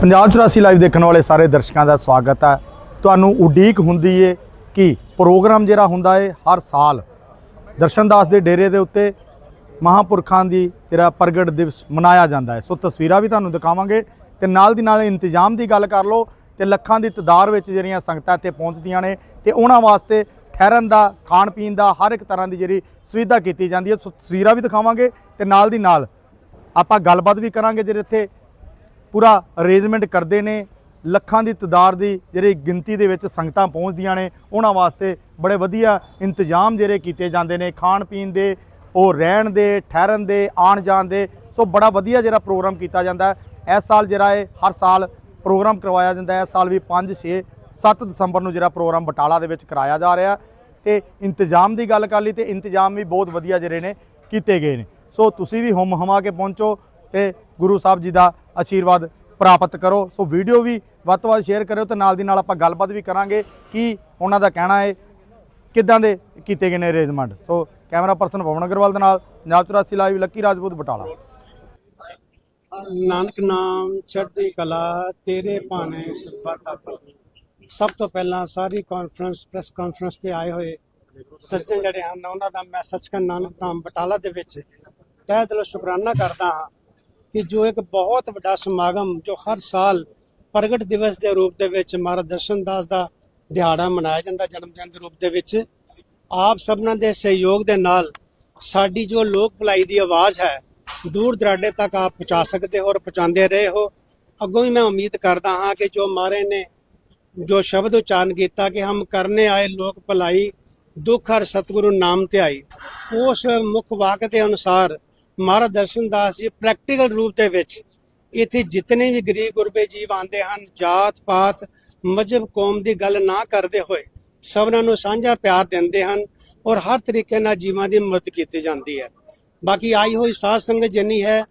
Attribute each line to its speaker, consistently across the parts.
Speaker 1: Punjab 84 live ਦੇਖਣ ਵਾਲੇ ਸਾਰੇ ਦਰਸ਼ਕਾਂ ਦਾ ਸਵਾਗਤ ਹੈ। ਤੁਹਾਨੂੰ ਉਡੀਕ ਹੁੰਦੀ ਏ ਕਿ ਪ੍ਰੋਗਰਾਮ ਜਿਹੜਾ ਹੁੰਦਾ ਏ ਹਰ ਸਾਲ ਦਰਸ਼ਨਦਾਸ ਦੇ ਡੇਰੇ ਦੇ ਉੱਤੇ ਮਹਾਪੁਰਖਾਂ ਦੀ ਜਿਹੜਾ ਪ੍ਰਗਟ ਦਿਵਸ ਮਨਾਇਆ ਜਾਂਦਾ ਹੈ ਸੋ ਤਸਵੀਰਾਂ ਵੀ ਤੁਹਾਨੂੰ ਦਿਖਾਵਾਂਗੇ ਤੇ ਨਾਲ ਦੀ ਨਾਲ ਇੰਤਜ਼ਾਮ ਦੀ ਗੱਲ ਕਰ ਲਓ ਤੇ ਲੱਖਾਂ ਦੀ ਤਦਾਦ ਵਿੱਚ ਜਿਹੜੀਆਂ ਸੰਗਤਾਂ ਇੱਥੇ ਪਹੁੰਚਦੀਆਂ ਨੇ ਤੇ ਉਹਨਾਂ ਵਾਸਤੇ ਠਹਿਰਨ ਦਾ, ਖਾਣ ਪੀਣ ਦਾ, ਹਰ ਇੱਕ ਤਰ੍ਹਾਂ ਦੀ ਜਿਹੜੀ ਸੁਵਿਧਾ ਕੀਤੀ ਜਾਂਦੀ ਹੈ। ਸੋ ਤਸਵੀਰਾਂ ਵੀ ਦਿਖਾਵਾਂਗੇ ਤੇ ਨਾਲ ਦੀ ਨਾਲ ਆਪਾਂ ਗੱਲਬਾਤ ਵੀ ਕਰਾਂਗੇ ਜਿਹੜੇ ਇੱਥੇ ਪੂਰਾ ਅਰੇਂਜਮੈਂਟ ਕਰਦੇ ਨੇ, ਲੱਖਾਂ ਦੀ ਤਦਾਦ ਦੀ ਜਿਹੜੀ ਗਿਣਤੀ ਦੇ ਵਿੱਚ ਸੰਗਤਾਂ ਪਹੁੰਚਦੀਆਂ ਨੇ, ਉਹਨਾਂ ਵਾਸਤੇ ਬੜੇ ਵਧੀਆ ਇੰਤਜ਼ਾਮ ਜਿਹੜੇ ਕੀਤੇ ਜਾਂਦੇ ਨੇ, ਖਾਣ ਪੀਣ ਦੇ, ਉਹ ਰਹਿਣ ਦੇ, ਠਹਿਰਨ ਦੇ ਆਣ ਜਾਣ ਦੇ, ਸੋ ਬੜਾ ਵਧੀਆ ਜਿਹੜਾ ਪ੍ਰੋਗਰਾਮ ਕੀਤਾ ਜਾਂਦਾ ਹੈ। ਇਸ ਸਾਲ ਜਿਹੜਾ ਹੈ ਹਰ ਸਾਲ ਪ੍ਰੋਗਰਾਮ ਕਰਵਾਇਆ ਜਾਂਦਾ ਹੈ, ਇਸ ਸਾਲ ਵੀ 5 6 7 ਦਸੰਬਰ ਨੂੰ ਜਿਹੜਾ ਪ੍ਰੋਗਰਾਮ ਬਟਾਲਾ ਦੇ ਵਿੱਚ ਕਰਾਇਆ ਜਾ ਰਿਹਾ ਤੇ ਇੰਤਜ਼ਾਮ ਦੀ ਗੱਲ ਕਰ ਲਈ ਤੇ ਇੰਤਜ਼ਾਮ ਵੀ ਬਹੁਤ ਵਧੀਆ ਜਿਹੜੇ ਨੇ ਕੀਤੇ ਗਏ ਨੇ। ਸੋ ਤੁਸੀਂ ਵੀ ਹੁਮ ਹਮਾ ਕੇ ਪਹੁੰਚੋ ਤੇ ਗੁਰੂ ਸਾਹਿਬ ਜੀ ਦਾ ਆਸ਼ੀਰਵਾਦ ਪ੍ਰਾਪਤ ਕਰੋ। ਸੋ ਵੀਡੀਓ ਵੀ ਵੱਧ ਤੋਂ ਵੱਧ ਸ਼ੇਅਰ ਕਰਿਓ ਤੇ ਨਾਲ ਦੀ ਨਾਲ ਆਪਾਂ ਗੱਲਬਾਤ ਵੀ ਕਰਾਂਗੇ ਕਿ ਉਹਨਾਂ ਦਾ ਕਹਿਣਾ ਹੈ, ਕਿੱਦਾਂ ਦੇ ਕੀਤੇ ਗਏ ਨੇ arrangement. So camera person Pawan Agarwal ਦੇ ਨਾਲ, ਪੰਜਾਬ 84 ਲਾਈਵ, ਲੱਕੀ ਰਾਜਪੂਤ ਬਟਾਲਾ।
Speaker 2: ਨਾਨਕ ਨਾਮ ਚੜ੍ਹਦੀ ਕਲਾ, ਤੇਰੇ ਭਾਣੇ ਸਿਫਾਤਾ ਪਰ। ਸਭ ਤੋਂ ਪਹਿਲਾਂ ਸਾਰੀ ਕਾਨਫਰੰਸ ਪ੍ਰੈਸ ਕਾਨਫਰੰਸ ਤੇ ਆਏ ਹੋਏ ਸੱਜਣ ਜਿਹੜੇ ਹਨ, ਉਹਨਾਂ ਦਾ ਮੈਂ ਸੱਚਖੰਡ ਨਾਨਕ ਧਾਮ ਬਟਾਲਾ ਦੇ ਵਿੱਚ ਤਹਿ ਦਿਲੋਂ ਸ਼ੁਕਰਾਨਾ ਕਰਦਾ ਹਾਂ ਕਿ ਜੋ ਇੱਕ ਬਹੁਤ ਵੱਡਾ ਸਮਾਗਮ ਜੋ ਹਰ ਸਾਲ ਪ੍ਰਗਟ ਦਿਵਸ ਦੇ ਰੂਪ ਦੇ ਵਿੱਚ ਮਹਾਰਾਜ ਦਰਸ਼ਨ ਦਾਸ ਦਾ ਦਿਹਾੜਾ ਮਨਾਇਆ ਜਾਂਦਾ, ਜਨਮ ਦਿਨ ਦੇ ਰੂਪ ਦੇ ਵਿੱਚ, ਆਪ ਸਭਨਾਂ ਦੇ ਸਹਿਯੋਗ ਦੇ ਨਾਲ ਸਾਡੀ ਜੋ ਲੋਕ ਭਲਾਈ ਦੀ ਆਵਾਜ਼ ਹੈ, ਦੂਰ ਦਰਾਡੇ ਤੱਕ ਆਪ ਪਹੁੰਚਾ ਸਕਦੇ ਹੋ ਔਰ ਪਹੁੰਚਾਉਂਦੇ ਰਹੇ ਹੋ। ਅੱਗੋਂ ਵੀ ਮੈਂ ਉਮੀਦ ਕਰਦਾ ਹਾਂ ਕਿ ਜੋ ਮਾਰੇ ਨੇ ਜੋ ਸ਼ਬਦ ਉਚਾਰਨ ਕੀਤਾ ਕਿ ਹਮ ਕਰਨੇ ਆਏ ਲੋਕ ਭਲਾਈ, ਦੁੱਖ ਹਰ ਸਤਿਗੁਰੂ ਨਾਮ ਧਿਆਈ, ਉਸ ਮੁੱਖ ਵਾਕ ਦੇ ਅਨੁਸਾਰ ਮਹਾਰਾਜ ਦਰਸ਼ਨ ਦਾਸ ਜੀ ਪ੍ਰੈਕਟੀਕਲ ਰੂਪ ਦੇ ਵਿੱਚ ਇੱਥੇ ਜਿਤਨੇ ਵੀ ਗਰੀਬ ਗੁਰਬੇ ਜੀਵ ਆਉਂਦੇ ਹਨ, ਜਾਤ ਪਾਤ, ਮਜਹਬ ਕੌਮ ਦੀ ਗੱਲ ਨਾ ਕਰਦੇ ਹੋਏ ਸਭਨਾਂ ਨੂੰ ਸਾਂਝਾ ਪਿਆਰ ਦਿੰਦੇ ਹਨ ਔਰ ਹਰ ਤਰੀਕੇ ਨਾਲ ਜੀਵਾਂ ਦੀ ਮਦਦ ਕੀਤੀ ਜਾਂਦੀ ਹੈ। ਬਾਕੀ ਆਈ ਹੋਈ ਸਾਧ ਸੰਗਤ ਜਿੰਨੀ ਹੈ,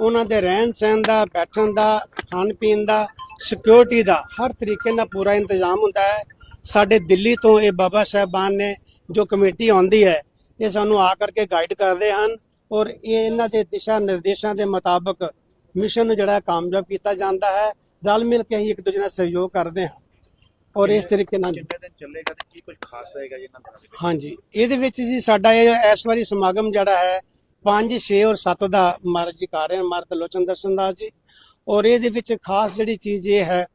Speaker 2: ਉਹਨਾਂ ਦੇ ਰਹਿਣ ਸਹਿਣ ਦਾ, ਬੈਠਣ ਦਾ, ਖਾਣ ਪੀਣ ਦਾ ਸਿਕਿਉਰਿਟੀ ਦਾ ਹਰ ਤਰੀਕੇ ਨਾਲ ਪੂਰਾ ਇੰਤਜ਼ਾਮ ਹੁੰਦਾ ਹੈ। ਸਾਡੇ ਦਿੱਲੀ ਤੋਂ ਇਹ ਬਾਬਾ ਸਾਹਿਬਾਨ ਨੇ ਜੋ ਕਮੇਟੀ ਆਉਂਦੀ ਹੈ, ਇਹ ਸਾਨੂੰ ਆ ਕਰਕੇ ਗਾਈਡ ਕਰਦੇ ਹਨ। ਔਰ ਇਹ ਇਹਨਾਂ ਦੇ ਦਿਸ਼ਾ ਨਿਰਦੇਸ਼ਾਂ ਦੇ ਮੁਤਾਬਕ ਮਿਸ਼ਨ ਨੂੰ ਜਿਹੜਾ ਕਾਮਯਾਬ ਕੀਤਾ ਜਾਂਦਾ ਹੈ। ਰਲ ਮਿਲ ਕੇ ਅਸੀਂ ਇੱਕ ਦੂਜੇ ਨਾਲ ਸਹਿਯੋਗ ਕਰਦੇ ਹਾਂ। ਔਰ ਇਸ ਤਰੀਕੇ ਨਾਲ
Speaker 3: ਕਿੰਨੇ ਦਿਨ ਚੱਲੇਗਾ ਤੇ ਕੀ ਕੁਝ ਖਾਸ ਰਹੇਗਾ ਜੀ ਇਹਨਾਂ ਦਿਨਾਂ ਦੇ ਵਿੱਚ?
Speaker 2: ਹਾਂਜੀ ਇਹਦੇ ਵਿੱਚ ਜੀ ਸਾਡਾ ਇਹ ਇਸ ਵਾਰੀ ਸਮਾਗਮ ਜਿਹੜਾ ਹੈ 5 6 ਔਰ 7 ਦਾ ਮਹਾਰਾਜ ਜੀ ਕਰ ਰਹੇ ਹਨ ਮਹਾਰਾਜ ਲੋਚਨ ਦਰਸ਼ਨ ਦਾਸ ਜੀ। ਔਰ ਇਹਦੇ ਵਿੱਚ ਖਾਸ ਜਿਹੜੀ ਚੀਜ਼ ਇਹ ਹੈ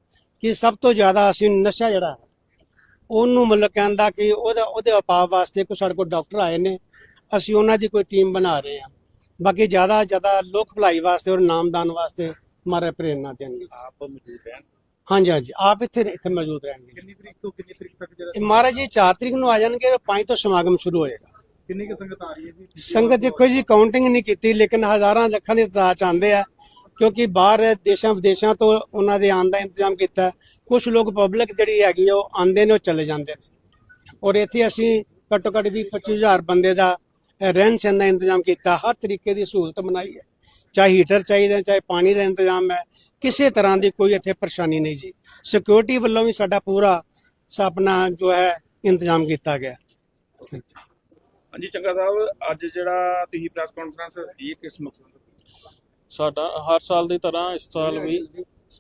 Speaker 2: ਕਿ ਸਭ ਤੋਂ ਜ਼ਿਆਦਾ ਅਸੀਂ ਨਸ਼ਾ ਜਿਹੜਾ ਉਹਨੂੰ ਮਤਲਬ ਕਹਿੰਦਾ ਕਿ ਉਹਦਾ ਉਹਦੇ ਉਪਾਅ ਵਾਸਤੇ ਕੋਈ ਸਾਡੇ ਕੋਲ ਡਾਕਟਰ ਆਏ ਨੇ। ਅਸੀਂ ਉਹਨਾਂ ਦੀ ਕੋਈ ਟੀਮ ਬਣਾ ਰਹੇ ਹਾਂ। ਬਾਕੀ ਜ਼ਿਆਦਾ ਜ਼ਿਆਦਾ ਲੋਕ ਭਲਾਈ ਵਾਸਤੇ ਔਰ ਨਾਮਦਾਨ ਵਾਸਤੇ ਮਾਰੇ ਪ੍ਰੇਰਨਾ ਦੇਣਗੇ।
Speaker 3: ਆਪ ਮੌਜੂਦ ਰਹਿਣ।
Speaker 2: ਹਾਂਜੀ ਹਾਂਜੀ ਆਪ ਇੱਥੇ ਇੱਥੇ ਮੌਜੂਦ ਰਹਿਣਗੇ।
Speaker 3: ਕਿੰਨੀ ਤਰੀਕ ਤੋਂ ਕਿੰਨੀ ਤਰੀਕ ਤੱਕ ਜਿਹੜਾ
Speaker 2: ਮਹਾਰਾਜ ਜੀ 4 ਤਰੀਕ ਨੂੰ ਆ ਜਾਣਗੇ ਔਰ 5 ਤੋਂ ਸਮਾਗਮ ਸ਼ੁਰੂ ਹੋਏਗਾ।
Speaker 3: ਕਿੰਨੀ ਕੁ ਸੰਗਤ ਆ ਰਹੀ ਹੈ ਜੀ?
Speaker 2: ਸੰਗਤ ਦੇਖੋ ਜੀ ਕਾਊਂਟਿੰਗ ਨਹੀਂ ਕੀਤੀ ਲੇਕਿਨ ਹਜ਼ਾਰਾਂ ਲੱਖਾਂ ਦੀ ਤਾਦਾਦ ਚ ਆਉਂਦੇ ਆ ਕਿਉਂਕਿ ਬਾਹਰ ਦੇਸ਼ਾਂ ਵਿਦੇਸ਼ਾਂ ਤੋਂ ਉਹਨਾਂ ਦੇ ਆਉਣ ਦਾ ਇੰਤਜ਼ਾਮ ਕੀਤਾ। ਕੁਝ ਲੋਕ ਪਬਲਿਕ ਜਿਹੜੀ ਹੈਗੀ ਉਹ ਆਉਂਦੇ ਨੇ ਉਹ ਚਲੇ ਜਾਂਦੇ ਨੇ। ਔਰ ਇੱਥੇ ਅਸੀਂ ਘੱਟੋ ਘੱਟ ਵੀ 25000 ਬੰਦੇ ਦਾ ਰਹਿਣ ਸਹਿਣ ਦਾ ਇੰਤਜ਼ਾਮ ਕੀਤਾ ਹਰ ਤਰੀਕੇ ਦੀ ਸਹੂਲਤ ਬਣਾਈ ਹੈ। ਚਾਹੇ ਹੀਟਰ ਚਾਹੀਦਾ ਚਾਹੇ ਪਾਣੀ ਦਾ ਇੰਤਜ਼ਾਮ ਹੈ ਕਿਸੇ ਤਰ੍ਹਾਂ ਦੀ ਕੋਈ ਇੱਥੇ ਪਰੇਸ਼ਾਨੀ ਨਹੀਂ ਜੀ। ਸਿਕਿਉਰਿਟੀ ਵੱਲੋਂ ਵੀ ਸਾਡਾ ਪੂਰਾ ਸ- ਆਪਣਾ ਜੋ ਹੈ ਇੰਤਜ਼ਾਮ ਕੀਤਾ ਗਿਆ।
Speaker 4: ਹਾਂਜੀ ਚੰਗਾ ਸਾਹਿਬ ਅੱਜ ਜਿਹੜਾ ਤੁਸੀਂ ਪ੍ਰੈਸ ਕਾਨਫਰੰਸ ਇਹ ਕਿਸ ਮਕਸਦ ਤੋਂ
Speaker 5: ਸਾਡਾ ਹਰ ਸਾਲ ਦੀ ਤਰ੍ਹਾਂ ਇਸ ਸਾਲ ਵੀ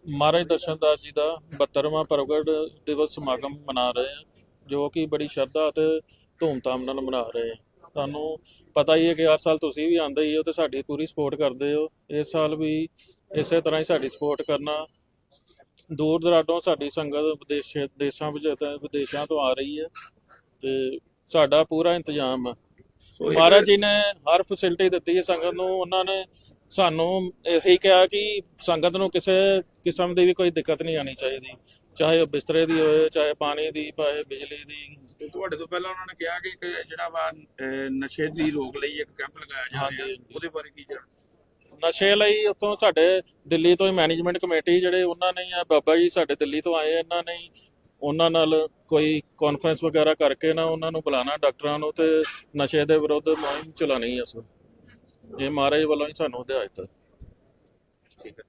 Speaker 5: ਮਹਾਰਾਜ ਦਰਸ਼ਨਦਾਸ ਜੀ ਦਾ 72ਵਾਂ ਪ੍ਰਗਟ ਦਿਵਸ ਸਮਾਗਮ ਮਨਾ ਰਹੇ ਹਾਂ ਜੋ ਕਿ ਬੜੀ ਸ਼ਰਧਾ ਅਤੇ ਧੂਮਧਾਮ ਨਾਲ ਮਨਾ ਰਹੇ ਹਾਂ। ਤੁਹਾਨੂੰ ਪਤਾ ਹੀ ਹੈ ਕਿ ਹਰ ਸਾਲ ਤੁਸੀਂ ਵੀ ਆਉਂਦੇ ਹੀ ਹੋ ਤੇ ਸਾਡੀ ਪੂਰੀ ਸਪੋਰਟ ਕਰਦੇ ਹੋ। ਇਸ ਸਾਲ ਵੀ ਇਸੇ ਤਰ੍ਹਾਂ ਹੀ ਸਾਡੀ ਸਪੋਰਟ ਕਰਨਾ। ਦੂਰ ਦਰਾਡੋਂ ਸਾਡੀ ਸੰਗਤ ਵਿਦੇਸ਼ ਦੇਸ਼ਾਂ ਵਿੱਚ ਵਿਦੇਸ਼ਾਂ ਤੋਂ ਆ ਰਹੀ ਹੈ ਤੇ ਸਾਡਾ ਪੂਰਾ ਇੰਤਜ਼ਾਮ ਹੈ ਮਹਾਰਾਜ ਜੀ ਨੇ ਹਰ ਫੈਸਿਲਿਟੀ ਦਿੱਤੀ ਹੈ ਸੰਗਤ ਨੂੰ। ਉਹਨਾਂ ਨੇ ਸਾਨੂੰ ਇਹੀ ਕਿਹਾ ਕਿ ਸੰਗਤ ਨੂੰ ਕਿਸੇ ਕਿਸਮ ਦੀ ਵੀ ਕੋਈ ਦਿੱਕਤ ਨਹੀਂ ਆਣੀ ਚਾਹੀਦੀ। ਚਾਹੇ ਉਹ ਬਿਸਤਰੇ ਦੀ ਹੋਵੇ ਚਾਹੇ ਪਾਣੀ ਦੀ ਚਾਹੇ ਬਿਜਲੀ ਦੀ।
Speaker 4: ਤੇ ਤੁਹਾਡੇ ਤੋਂ ਪਹਿਲਾਂ ਉਹਨਾਂ ਨੇ ਕਿਹਾ ਕਿ ਇੱਕ ਜਿਹੜਾ ਵਾ ਅਹ, ਨਸ਼ੇ ਦੀ ਰੋਕ ਲਈ ਇੱਕ ਕੈਂਪ ਲਗਾਇਆ ਜਾ ਰਿਹਾ।
Speaker 5: ਹਾਂਜੀ।
Speaker 4: ਉਹਦੇ ਬਾਰੇ ਕੀ ਜਾਣ
Speaker 5: ਨਸ਼ੇ ਲਈ ਉੱਥੋਂ ਸਾਡੇ ਦਿੱਲੀ ਤੋਂ ਮੈਨੇਜਮੈਂਟ ਕਮੇਟੀ ਜਿਹੜੇ ਉਹਨਾਂ ਨੇ ਹੀ ਆ ਬਾਬਾ ਜੀ ਸਾਡੇ ਦਿੱਲੀ ਤੋਂ ਆਏ ਇਹਨਾਂ ਨੇ ਹੀ ਉਹਨਾਂ ਨਾਲ ਕੋਈ ਕਾਨਫਰੰਸ ਵਗੈਰਾ ਕਰਕੇ ਨਾ ਉਹਨਾਂ ਨੂੰ ਬੁਲਾਣਾ ਡਾਕਟਰਾਂ ਨੂੰ ਤੇ ਨਸ਼ੇ ਦੇ ਵਿਰੁੱਧ ਮੁਹਿੰਮ ਚਲਾਣੀ ਹੈ ਸਰ ਇਹ ਮਹਾਰਾਜ ਵੱਲੋਂ ਹੀ ਸਾਨੂੰ ਹਦਾਇਤ ਹੈ
Speaker 4: ਠੀਕ ਹੈ।